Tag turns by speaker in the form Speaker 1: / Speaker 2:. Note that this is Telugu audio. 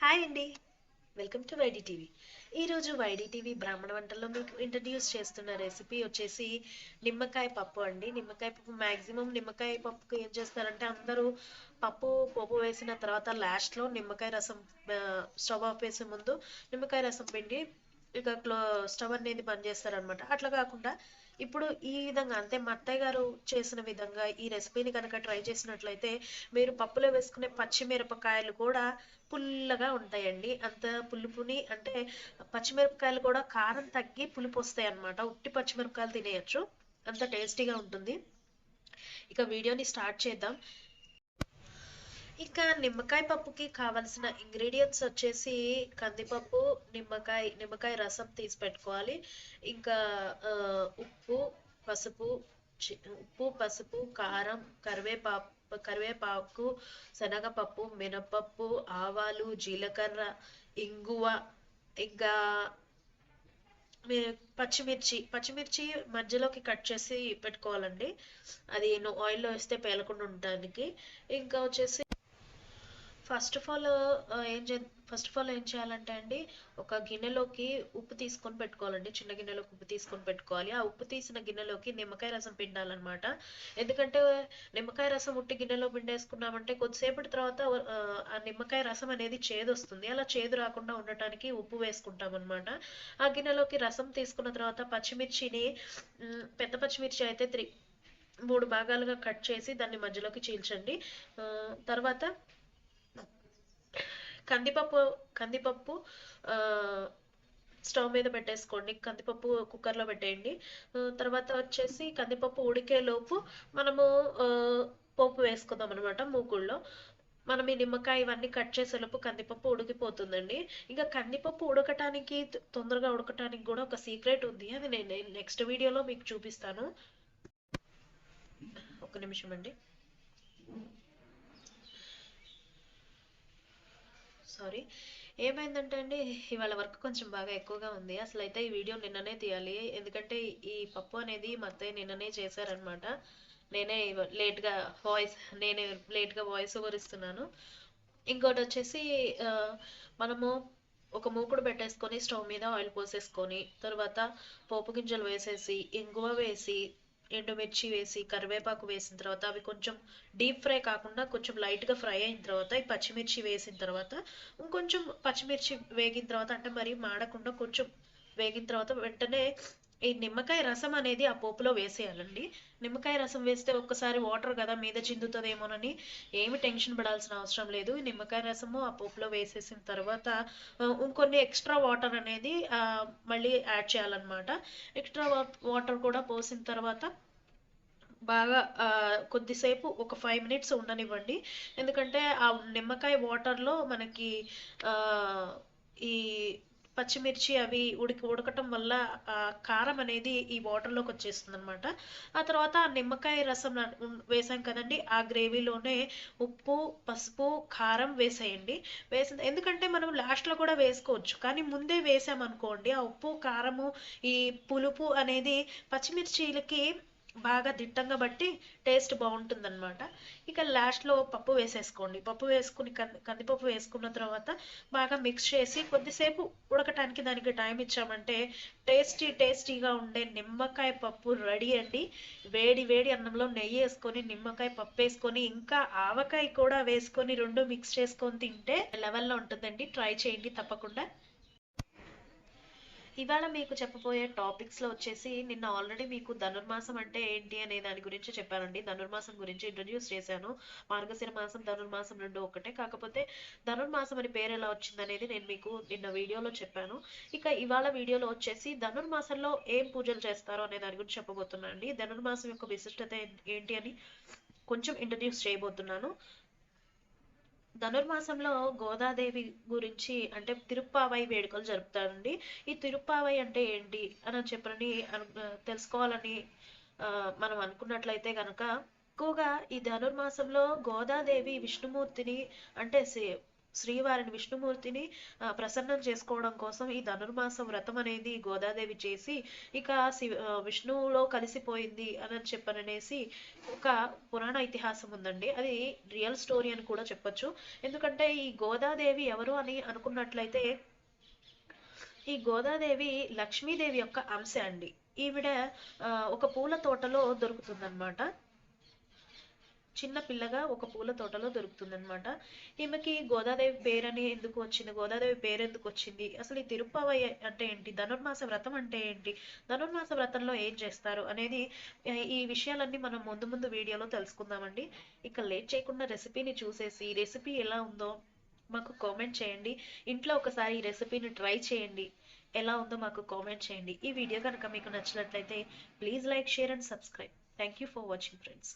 Speaker 1: హాయ్ అండి. Welcome to YD TV. ఈరోజు వైడి టీవీ బ్రాహ్మణ వంటల్లో మీకు ఇంట్రడ్యూస్ చేస్తున్న రెసిపీ వచ్చేసి నిమ్మకాయ పప్పు అండి. నిమ్మకాయ పప్పు మ్యాక్సిమం నిమ్మకాయ పప్పుకి ఏం చేస్తారంటే అందరూ పప్పు పోపు వేసిన తర్వాత లాస్ట్లో నిమ్మకాయ రసం స్టవ్ ఆఫ్ వేసే ముందు నిమ్మకాయ రసం పిండి ఇక క్లో స్టవ్ అనేది బంద్ చేస్తారనమాట అట్లా కాకుండా ఇప్పుడు ఈ విధంగా అంటే మా అత్తయ్య గారు చేసిన విధంగా ఈ రెసిపీని కనుక ట్రై చేసినట్లయితే మీరు పప్పులో వేసుకునే పచ్చిమిరపకాయలు కూడా పుల్లగా ఉంటాయండి. అంత పులుపుని అంటే పచ్చిమిరపకాయలు కూడా కారం తగ్గి పులుపు వస్తాయి అనమాట ఉట్టి పచ్చిమిరపకాయలు తినేయచ్చు. అంత టేస్టీగా ఉంటుంది. ఇక వీడియోని స్టార్ట్ చేద్దాం. ఇంకా నిమ్మకాయ పప్పుకి కావలసిన ఇంగ్రీడియంట్స్ వచ్చేసి కందిపప్పు నిమ్మకాయ నిమ్మకాయ రసం తీసి పెట్టుకోవాలి. ఇంకా ఉప్పు పసుపు చి- ఉప్పు పసుపు కారం కరివేపాకు కరివేపాకు శనగపప్పు మినపప్పు ఆవాలు జీలకర్ర ఇంగువ ఇంకా పచ్చిమిర్చి పచ్చిమిర్చి మధ్యలోకి కట్ చేసి పెట్టుకోవాలండి. అది ఆయిల్లో వేస్తే పేలకుండా ఉండడానికి ఇంకా వచ్చేసి ఫస్ట్ ఆఫ్ ఆల్ ఏం చే ఫస్ట్ ఆఫ్ ఆల్ ఏం చేయాలంటే అండి ఒక గిన్నెలోకి ఉప్పు తీసుకొని పెట్టుకోవాలండి. చిన్న గిన్నెలోకి ఉప్పు తీసుకొని పెట్టుకోవాలి. ఆ ఉప్పు తీసిన గిన్నెలోకి నిమ్మకాయ రసం పిండాలన్నమాట. ఎందుకంటే నిమ్మకాయ రసం ఉట్టి గిన్నెలో పిండేసుకున్నామంటే కొద్దిసేపటి తర్వాత ఆ, నిమ్మకాయ రసం అనేది చేదు వస్తుంది అలా చేదు రాకుండా ఉండటానికి ఉప్పు వేసుకుంటాం అనమాట ఆ గిన్నెలోకి రసం తీసుకున్న తర్వాత పచ్చిమిర్చిని పెద్ద పచ్చిమిర్చి అయితే త్రీ మూడు భాగాలుగా కట్ చేసి దాన్ని మధ్యలోకి చీల్చండి. తర్వాత కందిపప్పు కందిపప్పు స్టవ్ మీద పెట్టేసుకోండి. కందిపప్పు కుక్కర్లో పెట్టేయండి. తర్వాత వచ్చేసి కందిపప్పు ఉడికేలోపు మనము పోపు వేసుకుందాం అనమాట మూకుళ్ళో. మనం ఈ నిమ్మకాయ ఇవన్నీ కట్ చేసేలోపు కందిపప్పు ఉడికిపోతుందండి. ఇంకా కందిపప్పు ఉడకటానికి తొందరగా ఉడకటానికి కూడా ఒక సీక్రెట్ ఉంది. అది నేను నెక్స్ట్ వీడియోలో మీకు చూపిస్తాను. ఒక నిమిషం అండి. సారీ. ఏమైందంటే అండి ఇవాళ వర్క్ కొంచెం బాగా ఎక్కువగా ఉంది. అసలు అయితే ఈ వీడియో నిన్ననే తీయాలి. ఎందుకంటే ఈ పప్పు అనేది మా అత్తయ్య నిన్ననే చేశారనమాట నేనే లేట్గా వాయిస్ నేనే లేట్గా వాయిస్ ఓవర్ ఇస్తున్నాను. ఇంకోటి వచ్చేసి మనము ఒక మూకుడు పెట్టేసుకొని స్టవ్ మీద ఆయిల్ పోసేసుకొని తర్వాత పోపు గింజలు వేసేసి ఇంగువ వేసి ఎండుమిర్చి వేసి కరివేపాకు వేసిన తర్వాత అవి కొంచెం డీప్ ఫ్రై కాకుండా కొంచెం లైట్గా ఫ్రై అయిన తర్వాత ఈ పచ్చిమిర్చి వేసిన తర్వాత ఇంకొంచెం పచ్చిమిర్చి వేగిన తర్వాత అంటే మరి మాడకుండా కొంచెం వేగిన తర్వాత వెంటనే ఈ నిమ్మకాయ రసం అనేది ఆ పోపులో వేసేయాలండి. నిమ్మకాయ రసం వేస్తే ఒక్కసారి వాటర్ కదా మీద చిందుతుందేమోనని ఏమి టెన్షన్ పడాల్సిన అవసరం లేదు. ఈ నిమ్మకాయ రసము ఆ పోపులో వేసేసిన తర్వాత ఇంకొన్ని ఎక్స్ట్రా వాటర్ అనేది మళ్ళీ యాడ్ చేయాలన్నమాట. ఎక్స్ట్రా వాటర్ కూడా పోసిన తర్వాత బాగా కొద్దిసేపు ఒక ఫైవ్ మినిట్స్ ఉండనివ్వండి. ఎందుకంటే ఆ నిమ్మకాయ వాటర్లో మనకి ఈ పచ్చిమిర్చి అవి ఉడికి ఉడకటం వల్ల కారం అనేది ఈ వాటర్లోకి వచ్చేస్తుంది అనమాట ఆ తర్వాత నిమ్మకాయ రసం వేసాం కదండి. ఆ గ్రేవీలోనే ఉప్పు పసుపు కారం వేసేయండి. వేసిన ఎందుకంటే మనం లాస్ట్లో కూడా వేసుకోవచ్చు. కానీ ముందే వేసామనుకోండి ఆ ఉప్పు కారము ఈ పులుపు అనేది పచ్చిమిర్చిలకి బాగా దిట్టంగా బట్టి టేస్ట్ బాగుంటుందన్నమాట. ఇక లాస్ట్లో పప్పు వేసేసుకోండి. పప్పు వేసుకుని కంది కందిపప్పు వేసుకున్న తర్వాత బాగా మిక్స్ చేసి కొద్దిసేపు ఉడకటానికి దానికి టైం ఇచ్చామంటే టేస్టీ టేస్టీగా ఉండే నిమ్మకాయ పప్పు రెడీ అండి. వేడి వేడి అన్నంలో నెయ్యి వేసుకొని నిమ్మకాయ పప్పు వేసుకొని ఇంకా ఆవకాయ కూడా వేసుకొని రెండు మిక్స్ చేసుకొని తింటే లెవెల్లో ఉంటుందండి. ట్రై చేయండి తప్పకుండా. ఇవాళ మీకు చెప్పబోయే టాపిక్స్లో వచ్చేసి నిన్న ఆల్రెడీ మీకు ధనుర్మాసం అంటే ఏంటి అనే దాని గురించి చెప్పానండి. ధనుర్మాసం గురించి ఇంట్రడ్యూస్ చేశాను. మార్గశిర మాసం ధనుర్మాసం రెండు ఒకటే కాకపోతే ధనుర్మాసం అని పేరు ఎలా వచ్చింది అనేది నేను మీకు నిన్న వీడియోలో చెప్పాను. ఇక ఇవాళ వీడియోలో వచ్చేసి ధనుర్మాసంలో ఏం పూజలు చేస్తారో అనే దాని గురించి చెప్పబోతున్నాను అండి ధనుర్మాసం యొక్క విశిష్టత ఏంటి అని కొంచెం ఇంట్రడ్యూస్ చేయబోతున్నాను. ధనుర్మాసంలో గోదాదేవి గురించి అంటే తిరుప్పావై వేడుకలు జరుపుతారండి. ఈ తిరుప్పావై అంటే ఏంటి? అని చెప్పని తెలుసుకోవాలని ఆ, మనం అనుకున్నట్లయితే గనక ఎక్కువగా ఈ ధనుర్మాసంలో గోదాదేవి విష్ణుమూర్తిని అంటే శ్రీవారిని విష్ణుమూర్తిని ప్రసన్నం చేసుకోవడం కోసం ఈ ధనుర్మాసం వ్రతం అనేది గోదాదేవి చేసి ఇక శివ విష్ణువులో కలిసిపోయింది అని చెప్పననేసి ఒక పురాణ ఇతిహాసం ఉందండి. అది రియల్ స్టోరీ అని కూడా చెప్పొచ్చు. ఎందుకంటే ఈ గోదాదేవి ఎవరు అని అనుకున్నట్లయితే ఈ గోదాదేవి లక్ష్మీదేవి యొక్క అంశ అండి. ఈవిడ ఒక పూల తోటలో దొరుకుతుందన్నమాట. చిన్న పిల్లగా ఒక పూల తోటలో దొరుకుతుందనమాట ఈమెకి గోదాదేవి పేరని ఎందుకు వచ్చింది? గోదాదేవి పేరు ఎందుకు వచ్చింది? అసలు ఈ తిరుప్పావయ్య అంటే ఏంటి? ధనుర్మాస వ్రతం అంటే ఏంటి? ధనుర్మాస వ్రతంలో ఏం చేస్తారు అనేది ఈ విషయాలన్నీ మనం ముందు ముందు వీడియోలో తెలుసుకుందామండి. ఇక లేట్ చేయకుండా రెసిపీని చూసేసి ఈ రెసిపీ ఎలా ఉందో మాకు కామెంట్ చేయండి. ఇంట్లో ఒకసారి ఈ రెసిపీని ట్రై చేయండి. ఎలా ఉందో మాకు కామెంట్ చేయండి. ఈ వీడియో కనుక మీకు నచ్చినట్లయితే please like share and subscribe. Thank you for watching friends.